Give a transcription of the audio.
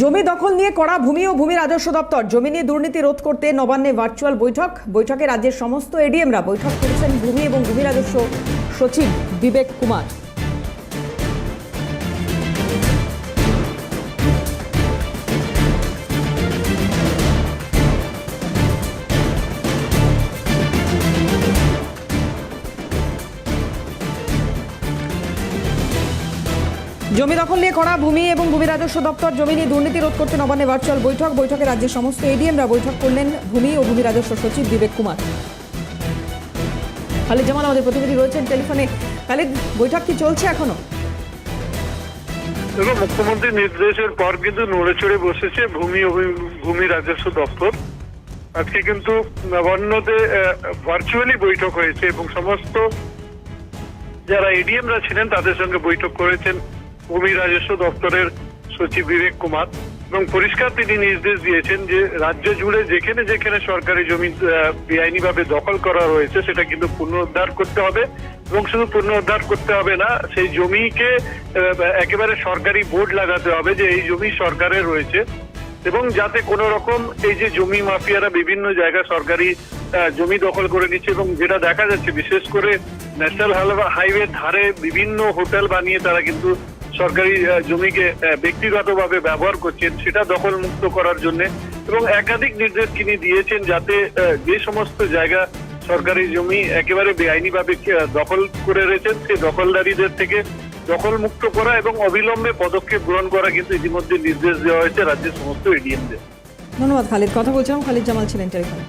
জমি দখল নিয়ে করা ভূমি ও ভূমি রাজস্ব দপ্তর। জমি নিয়ে দুর্নীতি রোধ করতে নবান্নে ভার্চুয়াল বৈঠক। বৈঠকে রাজ্যের সমস্ত এডিএমরা বৈঠক করেছেন ভূমি এবং ভূমি রাজস্ব সচিব বিবেক কুমার। জমি দখল নিয়ে করা ভূমি এবং ভূমি রাজস্ব দপ্তর জমি নিয়ে দুর্নীতি রোধ করতে নবান্নে ভার্চুয়াল বৈঠক। বৈঠকে রাজ্যের সমস্ত এডিএমরা বৈঠক করলেন ভূমি ও ভূমি রাজস্ব সচিব বিবেক কুমার। খালিদ জামাল আমাদের প্রতিনিধি রয়েছেন টেলিফোনে। খালিদ, বৈঠক কি চলছে এখনও? দেখো মুখ্যমন্ত্রীর নির্দেশের পর কিন্তু নড়ে চড়ে বসেছে ভূমি ভূমি রাজস্ব দপ্তর। আজকে কিন্তু নবান্নতে ভার্চুয়ালি বৈঠক হয়েছে এবং সমস্ত যারা এডিএমরা ছিলেন তাদের সঙ্গে বৈঠক করেছেন। ভূমি রাজস্ব দপ্তরের সচিব বিবেক কুমার। এবং পরিষ্কার তিনি নির্দেশ দিয়েছেন যে, রাজ্য জুড়ে যেখানে যেখানে সরকারি জমি বেআইনিভাবে দখল করা রয়েছে, সেটা কিন্তু পুনরুদ্ধার করতে হবে। এবং শুধু পুনরুদ্ধার করতে হবে না, সেই জমিকে একেবারে সরকারি বোর্ড লাগাতে হবে যে, এই জমি সরকারের রয়েছে। এবং যাতে কোনো রকম এই যে জমি মাফিয়ারা বিভিন্ন জায়গায় সরকারি জমি দখল করে নিচ্ছে এবং যেটা দেখা যাচ্ছে, বিশেষ করে ন্যাশনাল হাইওয়ে ধারে বিভিন্ন হোটেল বানিয়ে তারা কিন্তু সরকারি জমিকে ব্যক্তিগতভাবে ব্যবহার করছেন, সেটা দখল মুক্ত করার জন্য এবং একাধিক নির্দেশ তিনি দিয়েছেন যাতে যে সমস্ত জায়গা সরকারি জমি একেবারে বেআইনিভাবে দখল করে রয়েছেন সেই দখলদারীদের থেকে দখল মুক্ত করা এবং অবিলম্বে পদক্ষেপ গ্রহণ করা কিন্তু ইতিমধ্যে নির্দেশ দেওয়া হয়েছে রাজ্যের সমস্ত এডিএমদের। ধন্যবাদ খালিদ। কথা বলছিলাম, খালিদ জামাল ছিলেন টেলিফোনে।